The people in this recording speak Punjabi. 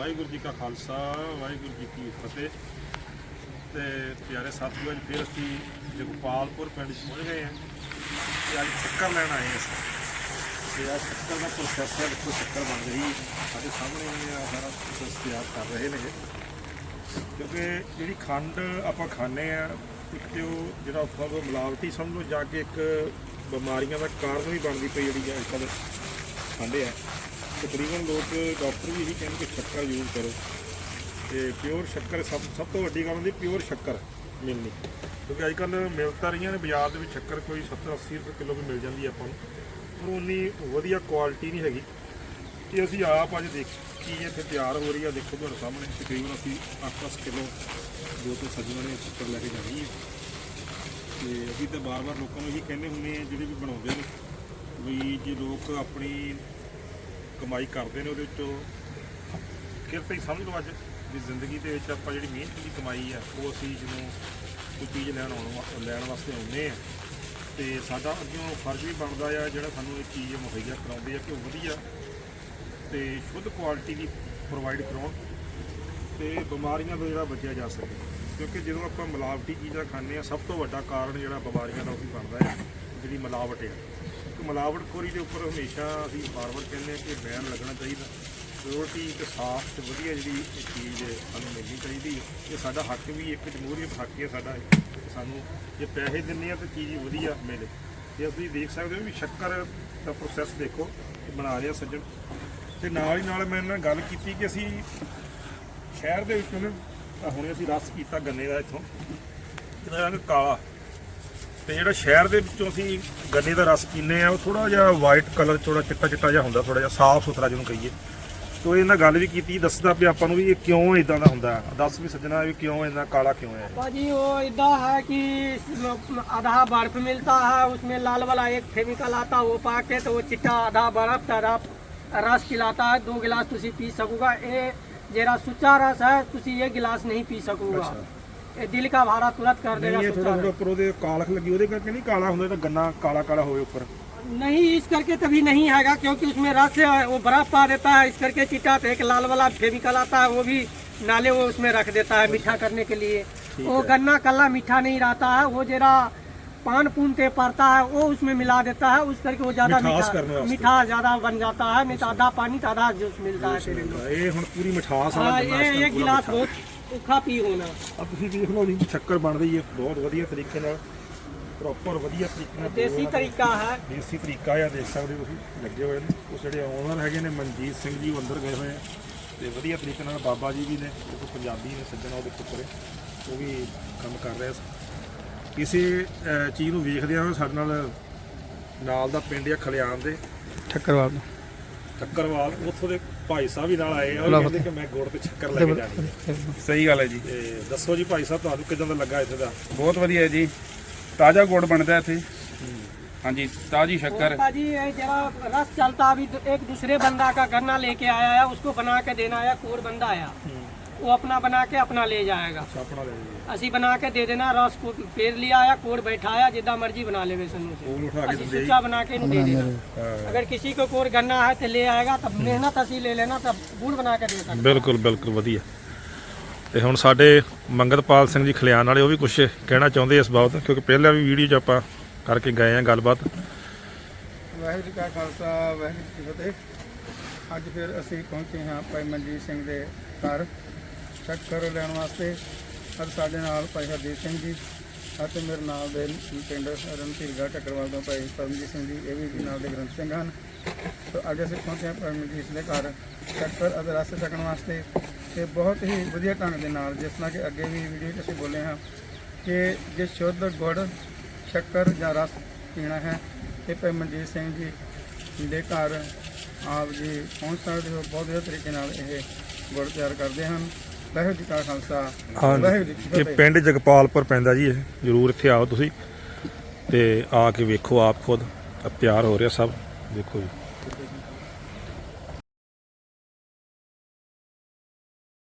ਵਾਹਿਗੁਰੂ ਜੀ ਕਾ ਖਾਲਸਾ, ਵਾਹਿਗੁਰੂ ਜੀ ਕੀ ਫਤਿਹ। ਤੇ ਪਿਆਰੇ ਸਾਥੀਓ, ਅੱਜ ਫਿਰ ਅਸੀਂ ਜਗਪਾਲਪੁਰ ਪਿੰਡ 'ਚ ਪਹੁੰਚ ਗਏ ਹਾਂ ਤੇ ਅੱਜ ਸ਼ੱਕਰ ਲੈਣ ਆਏ ਹਾਂ ਅਸੀਂ। ਤੇ ਆ ਸ਼ੱਕਰ ਦਾ ਪ੍ਰੋਸੈਸ ਹੈ, ਦੇਖੋ ਸ਼ੱਕਰ ਬਣ ਰਹੀ ਹੈ। ਸਾਡੇ ਸਾਹਮਣੇ ਇਹ ਆ, ਸਾਰਾ ਪ੍ਰੋਸੈਸ ਤਿਆਰ ਕਰ ਰਹੇ ਨੇ। ਕਿਉਂਕਿ ਜਿਹੜੀ ਖੰਡ ਆਪਾਂ ਖਾਂਦੇ ਆ ਇੱਕ ਤੇ ਉਹ ਜਿਹੜਾ ਆਪਾਂ ਉਹ ਮਿਲਾਵਟੀ ਸਮਝੋ ਜਾ ਕੇ ਇੱਕ ਬਿਮਾਰੀਆਂ ਦਾ ਕਾਰਨ ਵੀ ਬਣਦੀ ਪਈ ਜਿਹੜੀ ਅੱਜ ਕੱਲ੍ਹ ਖਾਂਦੇ ਆ ਤਕਰੀਬਨ ਲੋਕ ਡਾਕਟਰ ਵੀ ਇਹੀ ਕਹਿੰਦੇ ਕਿ ਸ਼ੱਕਰ ਯੂਜ਼ ਕਰੋ। ਤੇ ਪਿਓਰ ਸ਼ੱਕਰ ਸਭ ਸਭ ਤੋਂ ਵੱਡੀ ਗੱਲ ਹੁੰਦੀ ਪਿਓਰ ਸ਼ੱਕਰ ਮਿਲਣੀ ਕਿਉਂਕਿ ਅੱਜ ਕੱਲ੍ਹ ਮਿਲ ਤਾਂ ਰਹੀਆਂ ਨੇ, ਬਾਜ਼ਾਰ ਦੇ ਵਿੱਚ ਸ਼ੱਕਰ ਕੋਈ 70 80 ਰੁਪਏ ਕਿਲੋ ਵੀ ਮਿਲ ਜਾਂਦੀ ਹੈ ਆਪਾਂ ਨੂੰ। ਪਰ ਉਨੀ ਵਧੀਆ ਕੁਆਲਿਟੀ ਨਹੀਂ ਹੈਗੀ। ਕਿ ਅਸੀਂ ਆਪ ਅੱਜ ਦੇਖ, ਕੀ ਇੱਥੇ ਤਿਆਰ ਹੋ ਰਹੀ ਆ, ਦੇਖੋ ਤੁਹਾਡੇ ਸਾਹਮਣੇ, ਤਕਰੀਬਨ ਅਸੀਂ 8-10 ਕਿਲੋ ਜੋ ਤੋਂ ਸੱਜਣਾ ਨੇ ਸ਼ੱਕਰ ਲੈ ਕੇ ਜਾਣੀ ਹੈ। ਤੇ ਅਸੀਂ ਤਾਂ ਬਾਰ-ਬਾਰ ਲੋਕਾਂ ਨੂੰ ਇਹੀ ਕਹਿੰਦੇ ਹੁੰਦੇ ਆ, ਜਿਹੜੇ ਵੀ ਬਣਾਉਂਦੇ ਨੇ, ਵੀ ਜੇ ਲੋਕ ਆਪਣੀ ਕਮਾਈ ਕਰਦੇ ਨੇ ਉਹਦੇ ਵਿੱਚੋਂ। ਕਿਰਤ ਹੀ ਸਮਝ ਲਓ ਅੱਜ ਵੀ ਜ਼ਿੰਦਗੀ ਦੇ ਵਿੱਚ ਆਪਾਂ ਜਿਹੜੀ ਮਿਹਨਤ ਦੀ ਕਮਾਈ ਆ, ਉਹ ਅਸੀਂ ਜਦੋਂ ਕੋਈ ਚੀਜ਼ ਲੈਣ ਆਉਣ ਵਾ- ਲੈਣ ਵਾਸਤੇ ਆਉਂਦੇ ਆ, ਤੇ ਸਾਡਾ ਅੱਗਿਓਂ ਫਰਜ਼ ਵੀ ਬਣਦਾ ਆ, ਜਿਹੜਾ ਸਾਨੂੰ ਇਹ ਚੀਜ਼ ਮੁਹੱਈਆ ਕਰਾਉਂਦੇ ਆ ਕਿ ਉਹ ਵਧੀਆ ਤੇ ਸ਼ੁੱਧ ਕੁਆਲਿਟੀ ਦੀ ਪ੍ਰੋਵਾਈਡ ਕਰਾਉਣ ਤੇ ਬਿਮਾਰੀਆਂ ਤੋਂ ਜਿਹੜਾ ਬਚਿਆ ਜਾ ਸਕੇ। ਕਿਉਂਕਿ ਜਦੋਂ ਆਪਾਂ ਮਿਲਾਵਟੀ ਚੀਜ਼ਾਂ ਖਾਂਦੇ ਆ, ਸਭ ਤੋਂ ਵੱਡਾ ਕਾਰਨ ਜਿਹੜਾ ਬਿਮਾਰੀਆਂ ਦਾ ਉਹ ਵੀ ਬਣਦਾ ਹੈ ਜਿਹੜੀ ਮਿਲਾਵਟ ਹੈ ਮਿਲਾਵਟਖੋਰੀ ਦੇ ਉੱਪਰ ਹਮੇਸ਼ਾ ਅਸੀਂ ਵਾਰ-ਵਾਰ ਕਹਿੰਦੇ ਹਾਂ ਕਿ ਬੈਨ ਲੱਗਣਾ ਚਾਹੀਦਾ। ਪਿਓਰਟੀ ਇੱਕ ਸਾਫ਼ ਤੇ ਵਧੀਆ ਜਿਹੜੀ ਚੀਜ਼ ਸਾਨੂੰ ਮਿਲਣੀ ਚਾਹੀਦੀ ਹੈ। ਇਹ ਸਾਡਾ ਹੱਕ ਵੀ, ਇੱਕ ਜਮਹੂਰੀਅਤ ਹੱਕ ਹੈ ਸਾਡਾ। ਸਾਨੂੰ ਜੇ ਪੈਸੇ ਦਿੰਦੇ ਆ ਤਾਂ ਚੀਜ਼ ਵਧੀਆ ਮਿਲੇ। ਤੇ ਅਸੀਂ ਦੇਖ ਸਕਦੇ ਹੋ ਵੀ ਸ਼ੱਕਰ ਦਾ ਪ੍ਰੋਸੈਸ ਦੇਖੋ, ਇਹ ਬਣਾ ਰਿਹਾ ਸੱਜਣ। ਤੇ ਨਾਲ ਹੀ ਨਾਲ ਮੈਂ ਇਹਨਾਂ ਨਾਲ ਗੱਲ ਕੀਤੀ ਕਿ ਅਸੀਂ ਸ਼ਹਿਰ ਦੇ ਵਿੱਚੋਂ ਨਾ ਹੁਣੇ ਅਸੀਂ ਰਸ ਕੀਤਾ ਗੰਨੇ ਦਾ ਇੱਥੋਂ। ਇਹਦਾ ਰੰਗ ਕਾਲਾ। ਤੇ ਜਿਹੜਾ ਸ਼ਹਿਰ ਦੇ ਵਿੱਚੋਂ ਅਸੀਂ ਗੰਨੇ ਦਾ ਰਸ ਪੀਂਦੇ ਆ ਉਹ ਥੋੜਾ ਜਿਹਾ ਵਾਈਟ ਕਲਰ ਥੋੜਾ ਚਿੱਟਾ ਚਿੱਟਾ ਜਿਹਾ ਹੁੰਦਾ ਥੋੜਾ ਜਿਹਾ ਸਾਫ਼ ਸੁਥਰਾ ਜਿਹਨੂੰ ਕਹੀਏ ਤੋ ਇਹਨਾਂ ਗੱਲ ਵੀ ਕੀਤੀ ਦੱਸਦਾ ਵੀ ਆਪਾਂ ਨੂੰ ਵੀ ਇਹ ਕਿਉਂ ਇਦਾਂ ਦਾ ਹੁੰਦਾ ਹੈ। ਦੱਸ ਵੀ ਸੱਜਣਾ ਵੀ ਕਿਉਂ ਇੰਨਾ ਕਾਲਾ ਕਿਉਂ ਹੈ जी वो इदा है कि आधा बर्फ मिलता है उसमें लाल वाला एक केमिकल आता है वो पाके तो वो चिट्टा आधा बर्फ तो आधा रस पिलाता है दो गिलास तुसी पी सकूगा ये जेरा सुच्चा रस है तुसी ये गिलास नहीं पी सकूगा ये दिल का भाड़ा तुरंत कर देगा ਨਹੀਂ ਇਹ ਥੋੜਾ सुच्चा ਥੋੜਾ ਉੱਪਰ ਉਹਦੇ ਕਾਲਖ ਲੱਗੀ ਉਹਦੇ ਕਰਕੇ ਨਹੀਂ ਕਾਲਾ ਹੁੰਦਾ ਤਾਂ ਗੰਨਾ ਕਾਲਾ ਕਾਲਾ ਹੋਵੇ ਉੱਪਰ रस। नहीं इस करके तभी नहीं आएगा क्योंकि उसमें रस है, वो बर्फ पा देता है इस करके चिट्टा तो एक लाल वाला केमिकल आता है वो भी नाले वो उसमें रख देता है मीठा करने के लिए वो गन्ना कल्ला मीठा नहीं रहता है वो जरा पान पूनते पड़ता है वो उसमें मिला देता है उस करके वो ज्यादा मिठास करने मीठा वास्ते। मीठा ज्यादा बन जाता है नहीं तो आधा पानी तो आधा जूस मिलता है तेरे को। ਇਹ ਹੁਣ ਪੂਰੀ ਮਿਠਾਸ ਵਾਲਾ हाँ ਗੰਨਾ ये ਇਸ एक time ਪੂਰਾ गिलास ਮਿੱਠਾ। बहुत ਔਖਾ ਪੀ ਹੋਣਾ। ਆ ਤੁਸੀਂ ਦੇਖ ਲਓ ਜੀ ਸ਼ੱਕਰ ਬਣ ਰਹੀ ਹੈ ਬਹੁਤ ਵਧੀਆ ਤਰੀਕੇ ਨਾਲ ਪ੍ਰੋਪਰ ਵਧੀਆ ਤਰੀਕੇ ਨਾਲ ਦੇਸੀ ਤਰੀਕਾ ਹੈ। ਦੇਸੀ ਤਰੀਕਾ ਆ ਦੇਖ ਸਕਦੇ ਹੋ ਤੁਸੀਂ ਲੱਗੇ ਹੋਏ ਨੇ। ਉਹ ਜਿਹੜੇ ਓਨਰ ਹੈਗੇ ਨੇ ਮਨਜੀਤ ਸਿੰਘ ਜੀ ਉਹ ਅੰਦਰ ਗਏ ਹੋਏ ਆ। ਤੇ ਵਧੀਆ ਤਰੀਕੇ ਨਾਲ ਬਾਬਾ ਜੀ ਵੀ ਨੇ ਉਹ ਪੰਜਾਬੀ ਨੇ ਸੱਜਣਾ ਉਹਦੇ ਪੁੱਤਰੇ ਉਹ ਵੀ ਕੰਮ ਕਰ ਰਹੇ ਸੀ ਇਸੇ ਚੀਜ਼ ਨੂੰ ਵੇਖਦੇ ਆ ਸਾਡੇ ਨਾਲ ਨਾਲ ਦਾ ਪਿੰਡ ਆ ਖਲਿਆਨ ਦੇ। ਠੱਕਰਵਾਲ ਠੱਕਰਵਾਲ ਉੱਥੋਂ ਦੇ ਭਾਈ ਸਾਹਿਬ ਵੀ ਨਾਲ ਆਏ ਆ ਉਹ ਕਹਿੰਦੇ ਕਿ ਮੈਂ ਗੁੜ ਤੇ ਚੱਕਰ ਲੈ ਕੇ ਜਾਣੀ ਹੈ ਸਹੀ ਗੱਲ ਹੈ ਜੀ ਤੇ ਦੱਸੋ ਜੀ ਭਾਈ ਸਾਹਿਬ ਤੁਹਾਨੂੰ ਕਿਦਾਂ ਦਾ ਲੱਗਾ ਇੱਥੇ ਦਾ ਬਹੁਤ ਵਧੀਆ ਹੈ ਜੀ ਤਾਜ਼ਾ ਗੁੜ ਬਣਦਾ ਇੱਥੇ ਹਾਂਜੀ ਤਾਜ਼ੀ ਸ਼ੱਕਰ पापा जी ये जरा रस चलता अभी तो एक दूसरे बंदा का गन्ना लेके आया है उसको बना के देना है कोर बंदा आया वो अपना बना के अपना ले जाएगा ਆਪਣਾ ਲੈ ਜੀ ਅਸੀਂ ਬਣਾ ਕੇ ਦੇ ਦੇਣਾ ਰਸ ਕੋ ਫੇਰ ਲਿਆ ਆਇਆ ਕੋੜ ਬੈਠਾਇਆ ਜਿੱਦਾਂ ਮਰਜ਼ੀ ਬਣਾ ਲੇਵੇ ਸਾਨੂੰ ਕੋਲ ਉਠਾ ਕੇ ਅਸੀਂ ਦਿੰਦੇ ਸੁੱਚਾ ਬਣਾ ਕੇ ਇਹਨੂੰ ਦੇ ਦੇਣਾ ਅਗਰ ਕਿਸੇ ਕੋ ਕੋਰ ਗੰਨਾ ਹੈ ਤੇ ਲੈ ਆਏਗਾ ਤਾਂ ਮਿਹਨਤ ਅਸੀਂ ਲੈ ਲੈਣਾ ਤਾਂ ਗੁੜ ਬਣਾ ਕੇ ਦੇ ਸਕਦੇ ਬਿਲਕੁਲ ਬਿਲਕੁਲ ਵਧੀਆ ਤੇ ਹੁਣ ਸਾਡੇ ਮੰਗਤਪਾਲ ਸਿੰਘ ਜੀ ਖਲਿਆਣ ਵਾਲੇ ਉਹ ਵੀ ਕੁਝ ਕਹਿਣਾ ਚਾਹੁੰਦੇ ਇਸ ਬਾਬਤ ਕਿਉਂਕਿ ਪਹਿਲਾਂ ਵੀ ਵੀਡੀਓ 'ਚ ਆਪਾਂ ਕਰਕੇ ਗਏ ਆ ਗੱਲਬਾਤ ਵਾਹਿਗੁਰੂ ਜੀ ਕਾ ਖਾਲਸਾ ਵਾਹਿਗੁਰੂ ਜੀ ਕੀ ਫਤਿਹ ਅੱਜ ਫਿਰ ਅਸੀਂ ਪਹੁੰਚੇ ਹਾਂ ਭਾਈ ਮਨਜੀਤ ਸਿੰਘ ਦੇ ਘਰ ਸ਼ੱਕਰ ਲੈਣ ਵਾਸਤੇ। ਅੱਜ ਸਾਡੇ ਨਾਲ ਭਾਈ ਹਰਦੀਪ ਸਿੰਘ ਜੀ ਅਤੇ ਮੇਰੇ ਨਾਲ ਦੇ ਪਿੰਡ ਰਣਧੀਰਗਾ ਟੱਕਰਵਾਲ ਤੋਂ ਭਾਈ ਪਰਮਜੀਤ ਸਿੰਘ ਜੀ, ਇਹ ਵੀ ਨਾਲ ਦੇ ਗ੍ਰੰਥ ਸਿੰਘ ਹਨ। ਸੋ ਅੱਜ ਅਸੀਂ ਪਹੁੰਚੇ ਹਾਂ ਪਰਮਜੀਤ ਦੇ ਘਰ ਸ਼ੱਕਰ ਅਤੇ ਰਸ ਛਕਣ ਵਾਸਤੇ ਤੇ ਬਹੁਤ ਹੀ ਵਧੀਆ ਢੰਗ ਦੇ ਨਾਲ, ਜਿਸ ਤਰ੍ਹਾਂ ਕਿ ਅੱਗੇ ਵੀ ਵੀਡੀਓ 'ਚ ਅਸੀਂ ਬੋਲੇ ਹਾਂ ਕਿ ਜੇ ਸ਼ੁੱਧ ਗੁੜ, ਸ਼ੱਕਰ ਜਾਂ ਰਸ ਪੀਣਾ ਹੈ, ਤੇ ਭਾਈ ਮਨਜੀਤ ਸਿੰਘ ਜੀ ਦੇ ਘਰ ਆਪ ਜੀ ਪਹੁੰਚ ਸਕਦੇ ਹੋ। ਬਹੁਤ ਵਧੀਆ ਤਰੀਕੇ ਨਾਲ ਇਹ ਗੁੜ ਤਿਆਰ ਕਰਦੇ ਹਨ। ਵਾਹਿਗੁਰੂ ਜੀ ਕਾ ਖਾਲਸਾ। ਵਾਹਿਗੁਰੂ ਜੀ ਕੀ ਇਹ ਫਤਿਹ। ਪਿੰਡ ਜਗਪਾਲਪੁਰ ਪੈਂਦਾ ਜੀ ਇਹ। ਜਰੂਰ ਇੱਥੇ ਆਓ ਤੁਸੀਂ ਤੇ ਆ ਕੇ ਵੇਖੋ ਆਪ ਖੁਦ। ਤਿਆਰ ਹੋ ਰਿਹਾ ਸਭ। ਦੇਖੋ ਜੀ।